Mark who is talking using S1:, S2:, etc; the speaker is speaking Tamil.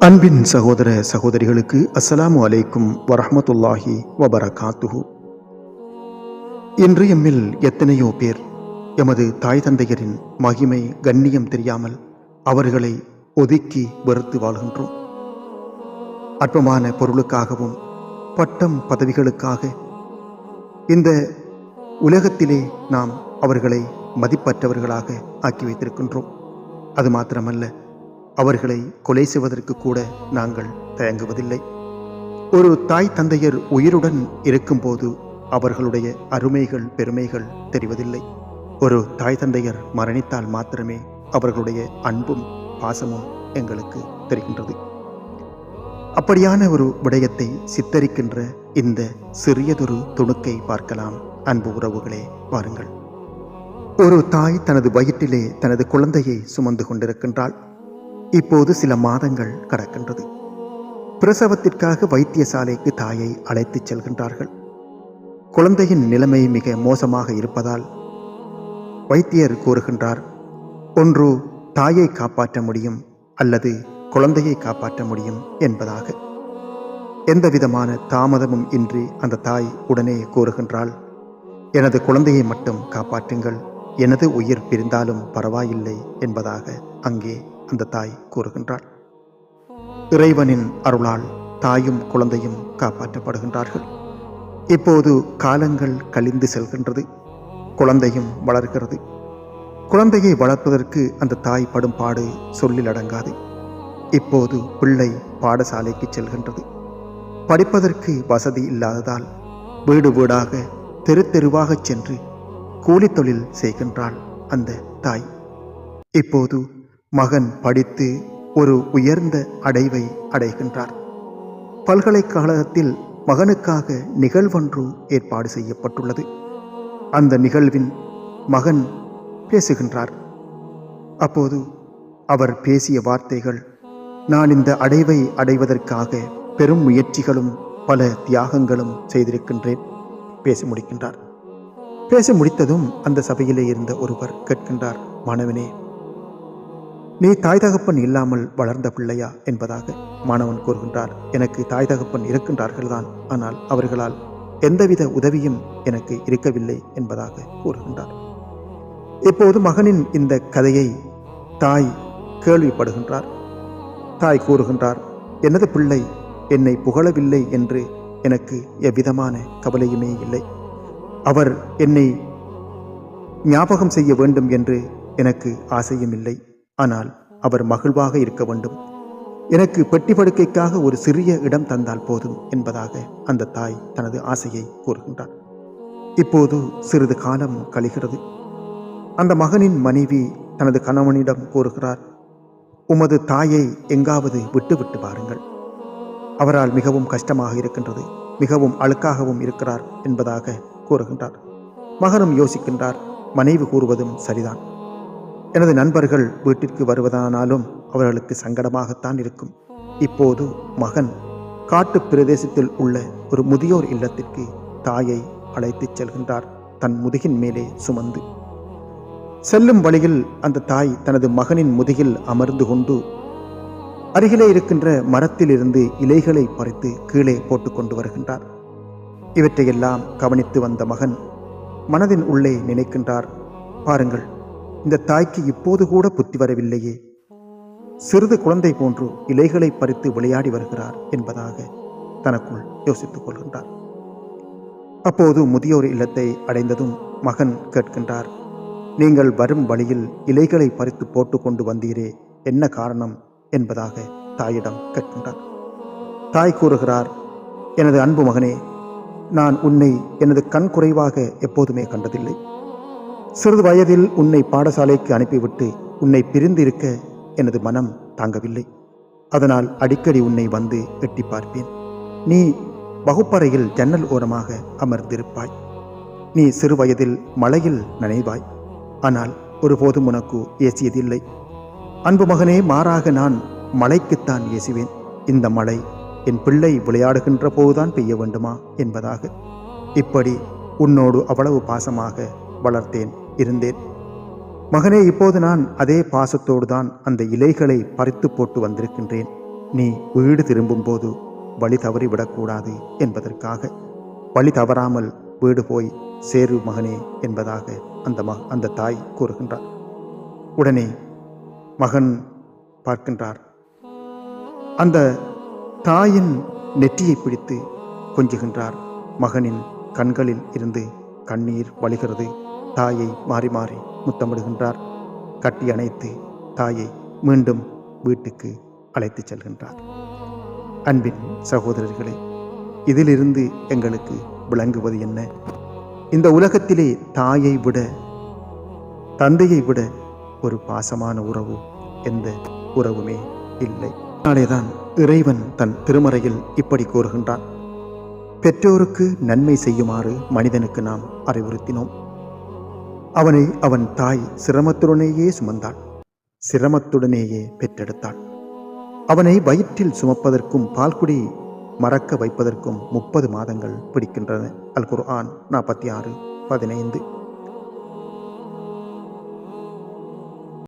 S1: அன்பின் சகோதர சகோதரிகளுக்கு அஸ்ஸலாமு அலைக்கும் வரஹ்மத்துல்லாஹி வபரகாத்துஹு. இன்று எம்மில் எத்தனையோ பேர் எமது தாய் தந்தையரின் மகிமை கண்ணியம் தெரியாமல் அவர்களை ஒதுக்கி வெறுத்து வாழ்கின்றோம். அற்பமான பொருளுக்காகவும் பட்டம் பதவிகளுக்காக இந்த உலகத்திலே நாம் அவர்களை மதிப்பற்றவர்களாக ஆக்கி வைத்திருக்கின்றோம். அது மாத்திரமல்ல அவர்களை கொலை செய்வதற்கு கூட நாங்கள் தயங்குவதில்லை. ஒரு தாய் தந்தையர் உயிருடன் இருக்கும்போது அவர்களுடைய அருமைகள் பெருமைகள் தெரிவதில்லை. ஒரு தாய் தந்தையர் மரணித்தால் மாத்திரமே அவர்களுடைய அன்பும் பாசமும் எங்களுக்கு தெரிகின்றது. அப்படியான ஒரு விடயத்தை சித்தரிக்கின்ற இந்த சிறியதொரு துணுக்கை பார்க்கலாம். அன்பு உறவுகளே வாருங்கள். ஒரு தாய் தனது வயிற்றிலே தனது குழந்தையை சுமந்து கொண்டிருக்கின்றாள். இப்போது சில மாதங்கள் கடக்கின்றது. பிரசவத்திற்காக வைத்தியசாலைக்கு தாயை அழைத்துச் செல்கின்றார்கள். குழந்தையின் நிலைமை மிக மோசமாக இருப்பதால் வைத்தியர் கூறுகின்றார் ஒன்று தாயை காப்பாற்ற முடியும் அல்லது குழந்தையை காப்பாற்ற முடியும் என்பதாக. எந்தவிதமான தாமதமும் இன்றி அந்த தாய் உடனே கூறுகின்றாள் எனது குழந்தையை மட்டும் காப்பாற்றுங்கள் எனது உயிர் பிரிந்தாலும் பரவாயில்லை என்பதாக அங்கே அந்த தாய் கூறுகின்றாள். இறைவனின் அருளால் தாயும் குழந்தையும் காப்பாற்றப்படுகின்றார்கள். இப்போது காலங்கள் கழிந்து செல்கின்றது. குழந்தையும் வளர்கிறது. குழந்தையை வளர்ப்பதற்கு அந்த தாய் படும் பாடு சொல்லில் அடங்காது. இப்போது பிள்ளை பாடசாலைக்கு செல்கின்றது. படிப்பதற்கு வசதி இல்லாததால் வீடு வீடாக தெரு தெருவாகச் சென்று கூலி தொழில் செய்கின்றாள் அந்த தாய். இப்போது மகன் படித்து ஒரு உயர்ந்த அடைவை அடைகின்றார். பல்கலைக்கழகத்தில் மகனுக்காக நிகழ்வொன்று ஏற்பாடு செய்யப்பட்டுள்ளது. அந்த நிகழ்வின் மகன் பேசுகின்றார். அப்போது அவர் பேசிய வார்த்தைகள் நான் இந்த அடைவை அடைவதற்காக பெரும் முயற்சிகளும் பல தியாகங்களும் செய்திருக்கின்றேன் பேசி முடிக்கின்றார். பேசி முடித்ததும் அந்த சபையிலே இருந்த ஒருவர் கேட்கின்றார் மாணவனே நீ தாய் தகப்பன் இல்லாமல் வளர்ந்த பிள்ளையா? என்பதாக மாணவன் கூறுகின்றார் எனக்கு தாய் தகப்பன் இருக்கின்றார்கள்தான் ஆனால் அவர்களால் எந்தவித உதவியும் எனக்கு இருக்கவில்லை என்பதாக கூறுகின்றார். இப்போது மகனின் இந்த கதையை தாய் கேள்விப்படுகின்றார். தாய் கூறுகின்றார் எனது பிள்ளை? என்னை புகழவில்லை என்று எனக்கு எவ்விதமான கவலையுமே இல்லை. அவர் என்னை ஞாபகம் செய்ய வேண்டும் என்று எனக்கு ஆசையும் இல்லை ஆனால் அவர் மகிழ்வாக இருக்க வேண்டும். எனக்கு பெட்டி படுக்கைக்காக ஒரு சிறிய இடம் தந்தால் போதும் என்பதாக அந்த தாய் தனது ஆசையை கூறுகின்றார் இப்போது சிறிது காலம் கழிகிறது. அந்த மகனின் மனைவி தனது கணவனிடம் கூறுகிறார் உமது தாயை எங்காவது விட்டு விட்டு பாருங்கள் அவரால் மிகவும் கஷ்டமாக இருக்கின்றது. மிகவும் அழுக்காகவும் இருக்கிறார் என்பதாக கூறுகின்றார். மகனும் யோசிக்கின்றார் மனைவி கூறுவதும் சரிதான். எனது நண்பர்கள் வீட்டிற்கு வருவதானாலும் அவர்களுக்கு சங்கடமாகத்தான் இருக்கும். இப்போது மகன் காட்டு பிரதேசத்தில் உள்ள ஒரு முதியோர் இல்லத்திற்கு தாயை அழைத்துச் செல்கின்றார். தன் முதுகின் மேலே சுமந்து. செல்லும் வழியில் அந்த தாய் தனது மகனின் முதுகில் அமர்ந்து கொண்டு அருகிலே இருக்கின்ற மரத்திலிருந்து இலைகளை பறித்து கீழே போட்டுக்கொண்டு வருகின்றார். இவற்றையெல்லாம் கவனித்து வந்த மகன் மனதின் உள்ளே நினைக்கின்றார். பாருங்கள் இந்த தாய்க்கு இப்போது கூட புத்தி வரவில்லையே. சிறிது குழந்தை போன்று இலைகளை பறித்து விளையாடி வருகிறார் என்பதாக தனக்குள் யோசித்துக் கொள்கின்றார். அப்போது முதியோர் இல்லத்தை அடைந்ததும் மகன் கேட்கின்றார் நீங்கள் வரும் வழியில் இலைகளை பறித்து போட்டுக்கொண்டு வந்தீரே என்ன காரணம்? என்பதாக தாயிடம் கேட்கின்றார். தாய் கூறுகிறார் எனது அன்பு மகனே நான் உன்னை எனது கண் குறைவாக எப்போதுமே கண்டதில்லை. சிறிது வயதில் உன்னை பாடசாலைக்கு அனுப்பிவிட்டு உன்னை பிரிந்து இருக்க எனது மனம் தாங்கவில்லை. அதனால் அடிக்கடி உன்னை வந்து எட்டி பார்ப்பேன். நீ வகுப்பறையில் ஜன்னல் ஓரமாக அமர்ந்திருப்பாய். நீ சிறு வயதில் மலையில் நனைவாய். ஆனால் ஒருபோதும் உனக்கு ஏசியதில்லை. அன்பு மகனே மாறாக நான் மலைக்குத்தான் ஏசுவேன். இந்த மலை என் பிள்ளை விளையாடுகின்ற போதுதான் பெய்ய வேண்டுமா என்பதாக. இப்படி உன்னோடு அவ்வளவு பாசமாக வளர்த்தேன் இருந்தேன். மகனே இப்போது நான் அதே பாசத்தோடு தான் அந்த இலைகளை பறித்து போட்டு வந்திருக்கின்றேன். நீ வீடு திரும்பும்போது வழி தவறிவிடக்கூடாது என்பதற்காக. வழி தவறாமல் வீடு போய் சேரு மகனே என்பதாக அந்த மக அந்த தாய் கூறுகின்றார் உடனே மகன் பார்க்கின்றார். அந்த தாயின் நெற்றியை பிடித்து கொஞ்சுகின்றார். மகனின் கண்களில் இருந்து கண்ணீர் வழிகிறது. தாயை மாறி மாறி முத்தமிடுகின்றார். கட்டி அணைத்து தாயை மீண்டும் வீட்டுக்கு அழைத்துச் செல்கின்றார். அன்பின் சகோதரர்களே இதிலிருந்து எங்களுக்கு விளங்குவது என்ன? இந்த உலகத்திலே தாயை விட தந்தையை விட ஒரு பாசமான உறவு எந்த உறவுமே இல்லை. நாளேதான் இறைவன் தன் திருமறையில் இப்படி கூறுகின்றான். பெற்றோருக்கு நன்மை செய்யுமாறு மனிதனுக்கு நாம் அறிவுறுத்தினோம். அவனை அவன் தாய் சிரமத்துடனேயே சுமந்தாள். சிரமத்துடனேயே பெற்றெடுத்தாள். அவனை வயிற்றில் சுமப்பதற்கும் பால்குடி மறக்க வைப்பதற்கும் முப்பது மாதங்கள் பிடிக்கின்றன. அல் குர்ஆன் நாற்பத்தி ஆறு பதினைந்து.